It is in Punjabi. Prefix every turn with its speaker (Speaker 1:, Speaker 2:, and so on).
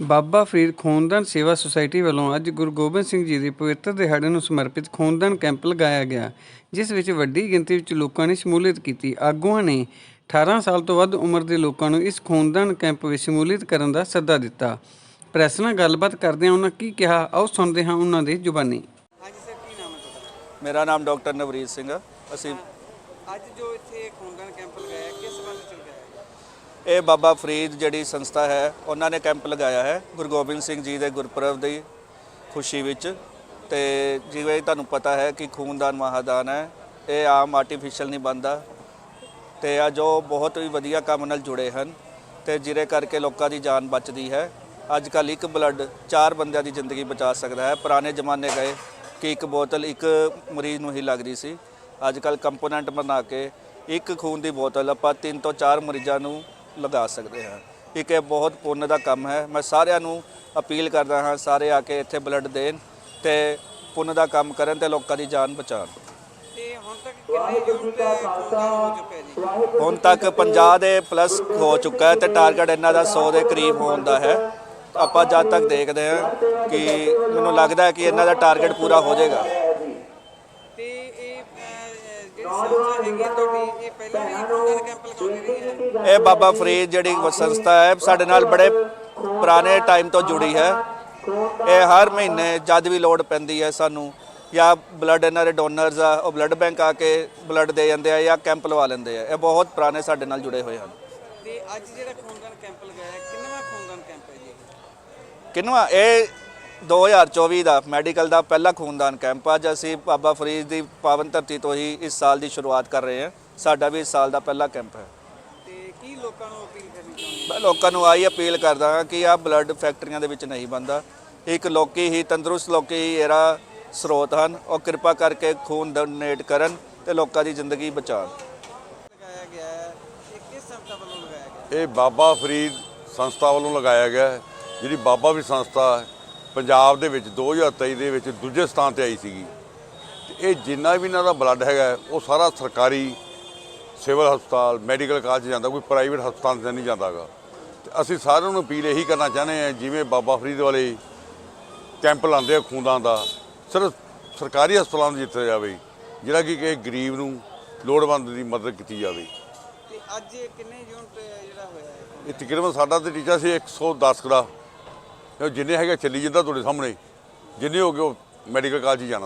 Speaker 1: ਬਾਬਾ ਫਰੀਦ ਖੂਨਦਾਨ ਸੇਵਾ ਸੁਸਾਇਟੀ ਵੱਲੋਂ ਅੱਜ ਗੁਰੂ ਗੋਬਿੰਦ ਸਿੰਘ ਜੀ ਦੇ ਪਵਿੱਤਰ ਦਿਹਾੜੇ ਨੂੰ ਸਮਰਪਿਤ ਖੂਨਦਾਨ ਕੈਂਪ ਲਗਾਇਆ ਗਿਆ ਜਿਸ ਵਿੱਚ ਵੱਡੀ ਗਿਣਤੀ ਵਿੱਚ ਲੋਕਾਂ ਨੇ ਸ਼ਮੂਲੀਅਤ ਕੀਤੀ। ਆਗੂਆਂ ਨੇ 18 ਸਾਲ ਤੋਂ ਵੱਧ ਉਮਰ ਦੇ ਲੋਕਾਂ ਨੂੰ ਇਸ ਖੂਨਦਾਨ ਕੈਂਪ ਵਿੱਚ ਸ਼ਮੂਲੀਅਤ ਕਰਨ ਦਾ ਸੱਦਾ ਦਿੱਤਾ। ਪ੍ਰੈਸ ਨਾਲ ਗੱਲਬਾਤ ਕਰਦਿਆਂ ਉਹਨਾਂ ਕੀ ਕਿਹਾ ਆਓ ਸੁਣਦੇ ਹਾਂ ਉਹਨਾਂ ਦੇ ਜ਼ੁਬਾਨੀ। ਅੱਜ ਸਰ ਕੀ ਨਾਮ ਹੈ ਤੁਹਾਡਾ?
Speaker 2: ਮੇਰਾ ਨਾਮ ਡਾਕਟਰ ਨਵਰੀਤ ਸਿੰਘ ਆ। ਅਸੀਂ
Speaker 1: ਅੱਜ ਜੋ ਇੱਥੇ ਖੂਨਦਾਨ ਕੈਂਪ ਲਗਾਇਆ ਕਿਸ ਸੰਬੰਧ ਵਿੱਚ ਲਗਾਇਆ?
Speaker 2: ਇਹ ਬਾਬਾ ਫਰੀਦ ਜਿਹੜੀ ਸੰਸਥਾ ਹੈ, ਉਹਨਾਂ ਨੇ ਕੈਂਪ ਲਗਾਇਆ ਹੈ ਗੁਰੂ ਗੋਬਿੰਦ ਸਿੰਘ ਜੀ ਦੇ ਗੁਰਪੁਰਬ ਦੀ ਖੁਸ਼ੀ ਵਿੱਚ। ਤੇ ਜਿਵੇਂ ਤੁਹਾਨੂੰ ਪਤਾ ਹੈ ਕਿ ਖੂਨਦਾਨ ਮਹਾਦਾਨ ਹੈ, ਇਹ ਆਮ ਆਰਟੀਫੀਸ਼ੀਅਲ ਨਹੀਂ ਬਣਦਾ। ਤੇ ਆ ਜੋ ਬਹੁਤ ਹੀ ਵਧੀਆ ਕੰਮ ਨਾਲ ਜੁੜੇ ਹਨ ਤੇ ਜਿਹਦੇ ਕਰਕੇ ਲੋਕਾਂ ਦੀ ਜਾਨ ਬਚਦੀ ਹੈ। ਅੱਜ ਕੱਲ ਇੱਕ ਬਲੱਡ ਚਾਰ ਬੰਦਿਆਂ ਦੀ ਜ਼ਿੰਦਗੀ ਬਚਾ ਸਕਦਾ ਹੈ। ਪੁਰਾਣੇ ਜ਼ਮਾਨੇ ਗਏ ਕਿ ਇੱਕ ਬੋਤਲ ਇੱਕ ਮਰੀਜ਼ ਨੂੰ ਹੀ ਲੱਗਦੀ ਸੀ। ਅੱਜ ਕੱਲ ਕੰਪੋਨੈਂਟ ਬਣਾ ਕੇ ਇੱਕ ਖੂਨ ਦੀ ਬੋਤਲ ਆਪਾਂ ਤਿੰਨ ਤੋਂ ਚਾਰ ਮਰੀਜ਼ਾਂ ਨੂੰ ਲਗਾ ਸਕਦੇ ਹਾਂ। ਇੱਕ ਇਹ ਬਹੁਤ ਪੁੰਨ ਦਾ ਕੰਮ ਹੈ। ਮੈਂ ਸਾਰਿਆਂ ਨੂੰ ਅਪੀਲ ਕਰਦਾ ਹਾਂ ਸਾਰੇ ਆ ਕੇ ਇੱਥੇ ਬਲੱਡ ਦੇਣ ਤੇ ਪੁੰਨ ਦਾ ਕੰਮ ਕਰਨ ਤੇ ਲੋਕਾਂ ਦੀ ਜਾਨ ਬਚਾਉਣ।
Speaker 1: ਤੇ ਹੁਣ ਤੱਕ ਕਿੰਨੇ ਯੂਨਿਟ ਖੂਨਦਾਨ ਹੋ ਚੁੱਕੇ ਜੀ?
Speaker 2: ਹੁਣ ਤੱਕ 50 ਦੇ ਪਲੱਸ ਹੋ ਚੁੱਕਾ ਹੈ ਤੇ ਟਾਰਗੇਟ ਇਹਨਾਂ ਦਾ 100 ਦੇ ਕਰੀਬ ਹੋਣ ਦਾ ਹੈ। ਆਪਾਂ ਜਦ ਤੱਕ ਦੇਖਦੇ ਹਾਂ ਕਿ ਮੈਨੂੰ ਲੱਗਦਾ ਹੈ ਕਿ ਇਹਨਾਂ ਦਾ ਟਾਰਗੇਟ ਪੂਰਾ ਹੋ ਜਾਏਗਾ।
Speaker 1: ਤੇ ਇਹ ਇਹ ਪਹਿਲਾਂ ਵੀ ਖੂਨਦਾਨ ਕੈਂਪ ਲਗਾਉਂਦੀ ਰਹੀ ਹੈ
Speaker 2: ਇਹ ਬਾਬਾ ਫਰੀਦ ਜਿਹੜੀ ਸੰਸਥਾ ਹੈ ਸਾਡੇ ਨਾਲ ਬੜੇ ਪੁਰਾਣੇ ਟਾਈਮ ਤੋਂ ਜੁੜੀ ਹੈ। ਇਹ ਹਰ ਮਹੀਨੇ ਜਦ ਵੀ ਲੋੜ ਪੈਂਦੀ ਹੈ ਸਾਨੂੰ ਜਾਂ ਬਲੱਡ ਇਹਨਾਂ ਦੇ ਡੋਨਰਸ ਆ ਉਹ ਬਲੱਡ ਬੈਂਕ ਆ ਕੇ ਬਲੱਡ ਦੇ ਜਾਂਦੇ ਆ ਜਾਂ ਕੈਂਪ ਲਵਾ ਲੈਂਦੇ ਆ। ਇਹ ਬਹੁਤ ਪੁਰਾਣੇ ਸਾਡੇ ਨਾਲ ਜੁੜੇ ਹੋਏ ਹਨ।
Speaker 1: ਤੇ ਅੱਜ ਜਿਹੜਾ ਖੂਨਦਾਨ ਕੈਂਪ ਲਗਾਇਆ ਕਿੰਨਵਾਂ ਖੂਨਦਾਨ ਕੈਂਪ ਹੈ ਜੀ
Speaker 2: ਕਿੰਨਵਾ? ਇਹ 2024 ਦਾ ਮੈਡੀਕਲ ਦਾ ਪਹਿਲਾ ਖੂਨਦਾਨ ਕੈਂਪ ਅੱਜ ਅਸੀਂ ਬਾਬਾ ਫਰੀਦ ਦੀ ਪਾਵਨ ਧਰਤੀ ਤੋਂ ਹੀ ਇਸ ਸਾਲ ਦੀ ਸ਼ੁਰੂਆਤ ਕਰ ਰਹੇ ਹਾਂ। ਸਾਡਾ ਵੀ ਇਸ ਸਾਲ ਦਾ ਪਹਿਲਾ ਕੈਂਪ ਹੈ।
Speaker 1: ਤੇ ਕੀ ਲੋਕਾਂ ਨੂੰ ਅਪੀਲ ਕਰਨੀ ਚਾਹੁੰਦੇ
Speaker 2: ਮੈਂ ਲੋਕਾਂ ਨੂੰ ਆਹੀ ਅਪੀਲ ਕਰਦਾ ਹਾਂ ਕਿ ਆਹ ਬਲੱਡ ਫੈਕਟਰੀਆਂ ਦੇ ਵਿੱਚ ਨਹੀਂ ਬੰਦਾ ਇੱਕ ਲੋਕੀ ਹੀ ਤੰਦਰੁਸਤ ਲੋਕੀ ਹੀ ਇਹਦਾ ਸਰੋਤ ਹਨ। ਉਹ ਕਿਰਪਾ ਕਰਕੇ ਖੂਨ ਡੋਨੇਟ ਕਰਨ ਤੇ ਲੋਕਾਂ ਦੀ ਜ਼ਿੰਦਗੀ ਬਚਾਉਣ।
Speaker 1: ਲਗਾਇਆ ਗਿਆ ਹੈ। ਇਹ ਕਿਸ ਸੰਸਥਾ ਵੱਲੋਂ ਲਗਾਇਆ ਗਿਆ
Speaker 3: ਇਹ ਬਾਬਾ ਫਰੀਦ ਸੰਸਥਾ ਵੱਲੋਂ ਲਗਾਇਆ ਗਿਆ ਹੈ। ਜਿਹੜੀ ਬਾਬਾ ਫਰੀਦ ਸੰਸਥਾ ਪੰਜਾਬ ਦੇ ਵਿੱਚ 2023 ਦੇ ਵਿੱਚ ਦੂਜੇ ਸਥਾਨ ਤੇ ਆਈ ਸੀਗੀ। ਤੇ ਇਹ ਜਿੰਨਾ ਵੀ ਇਹਨਾਂ ਦਾ ਬਲੱਡ ਹੈਗਾ ਉਹ ਸਾਰਾ ਸਰਕਾਰੀ ਸਿਵਲ ਹਸਪਤਾਲ ਮੈਡੀਕਲ ਕਾਲਜ ਜਾਂਦਾ ਕੋਈ ਪ੍ਰਾਈਵੇਟ ਹਸਪਤਾਲ 'ਚ ਨਹੀਂ ਜਾਂਦਾਗਾ। ਤੇ ਅਸੀਂ ਸਾਰਿਆਂ ਨੂੰ ਅਪੀਲ ਇਹੀ ਕਰਨਾ ਚਾਹੁੰਦੇ ਹਾਂ ਜਿਵੇਂ ਬਾਬਾ ਫਰੀਦ ਵਾਲੇ ਕੈਂਪ ਲਾਉਂਦੇ ਆ ਖੂਨਦਾਨ ਦਾ ਸਿਰਫ ਸਰਕਾਰੀ ਹਸਪਤਾਲਾਂ 'ਚ ਜਿੱਤਿਆ ਜਾਵੇ ਜਿਹੜਾ ਕਿ ਕਿਸੇ ਗਰੀਬ ਨੂੰ ਲੋੜਵੰਦ ਦੀ ਮਦਦ ਕੀਤੀ ਜਾਵੇ।
Speaker 1: ਤੇ ਅੱਜ ਇਹ ਕਿੰਨੇ ਯੂਨਿਟ ਜਿਹੜਾ ਹੋਇਆ ਹੈ?
Speaker 3: ਇਹ ਤਕਰੀਬਨ ਸਾਡਾ ਤੇ ਟੀਚਾ ਸੀ 110 ਕੁ ਦਾ। ਜਿੰਨੇ ਹੈਗੇ ਚੱਲੀ ਜਾਂਦਾ ਤੁਹਾਡੇ ਸਾਹਮਣੇ। ਜਿੰਨੇ ਹੋ ਗਏ ਉਹ ਮੈਡੀਕਲ ਕਾਲਜ ਹੀ ਜਾਣਾ।